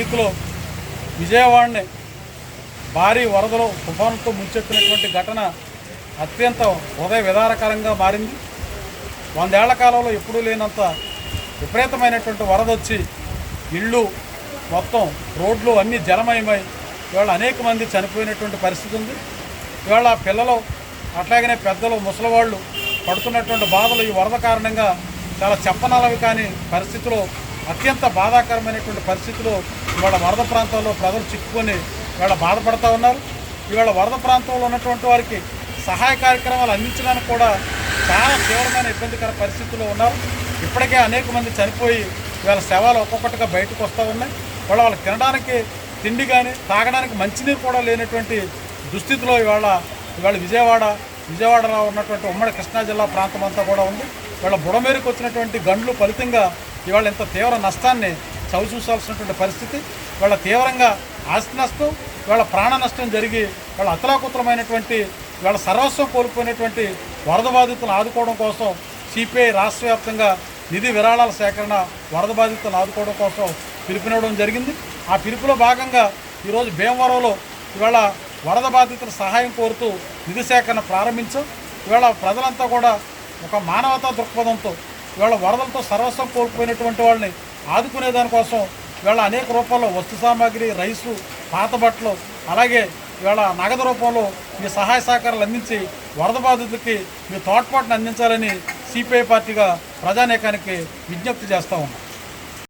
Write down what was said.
వీక్లో విజయవాడని భారీ వరదలు తుఫానుతో ముంచెత్తినటువంటి ఘటన అత్యంత హృదయ విదారకరంగా మారింది. వందేళ్ళ కాలంలో ఎప్పుడూ లేనంత విపరీతమైనటువంటి వరద వచ్చి ఇళ్ళు మొత్తం రోడ్లు అన్నీ జలమయమై ఇవాళ అనేక మంది చనిపోయినటువంటి పరిస్థితి ఉంది. ఇవాళ పిల్లలు అట్లాగనే పెద్దలు ముసలివాళ్ళు పడుతున్నటువంటి బాధలు ఈ వరద కారణంగా చాలా చెప్పనలవి కాని పరిస్థితిలో అత్యంత బాధాకరమైనటువంటి పరిస్థితిలో ఇవాళ వరద ప్రాంతాల్లో ప్రజలు చిక్కుకొని ఇవాళ బాధపడుతూ ఉన్నారు. ఇవాళ వరద ప్రాంతంలో ఉన్నటువంటి వారికి సహాయ కార్యక్రమాలు అందించడానికి కూడా చాలా తీవ్రమైన ఇబ్బందికర పరిస్థితుల్లో ఉన్నారు. ఇప్పటికే అనేక మంది చనిపోయి ఇవాళ శవాలు ఒక్కొక్కటిగా బయటకు వస్తూ ఉన్నాయి. వాళ్ళ వాళ్ళు తినడానికి తిండి కానీ తాగడానికి మంచినీరు కూడా లేనటువంటి దుస్థితిలో ఇవాళ ఇవాళ విజయవాడ విజయవాడలో ఉన్నటువంటి ఉమ్మడి కృష్ణా జిల్లా ప్రాంతం అంతా కూడా ఉంది. ఇవాళ బుడమేరుకు వచ్చినటువంటి గండ్లు ఫలితంగా ఇవాళ ఇంత తీవ్ర నష్టాన్ని చవి చూసాల్సినటువంటి పరిస్థితి. వాళ్ళ తీవ్రంగా ఆస్తి నష్టం వాళ్ళ ప్రాణ నష్టం జరిగి వాళ్ళ అతలాకుతలమైనటువంటి వాళ్ళ సర్వస్వం కోల్పోయినటువంటి వరద బాధితులను ఆదుకోవడం కోసం సిపిఐ రాష్ట్ర వ్యాప్తంగా నిధి విరాళాల సేకరణ వరద బాధితులను ఆదుకోవడం కోసం పిలుపునివ్వడం జరిగింది. ఆ పిలుపులో భాగంగా ఈరోజు భీమవరంలో ఇవాళ వరద బాధితుల సహాయం కోరుతూ నిధి సేకరణ ప్రారంభించాం. ఇవాళ ప్రజలంతా కూడా ఒక మానవతా దృక్పథంతో ఇవాళ వరదలతో సర్వస్వం కోల్పోయినటువంటి వాళ్ళని ఆదుకునే దానికోసం ఇవాళ అనేక రూపాల్లో వస్తు సామాగ్రి రైసు పాత బట్టలు అలాగే ఇవాళ నగదు రూపంలో మీ సహాయ సహకారాలు అందించి వరద బాధితులకి మీ తోడ్పాటును అందించాలని సిపిఐ పార్టీగా ప్రజానేకానికి విజ్ఞప్తి చేస్తూ ఉన్నాం.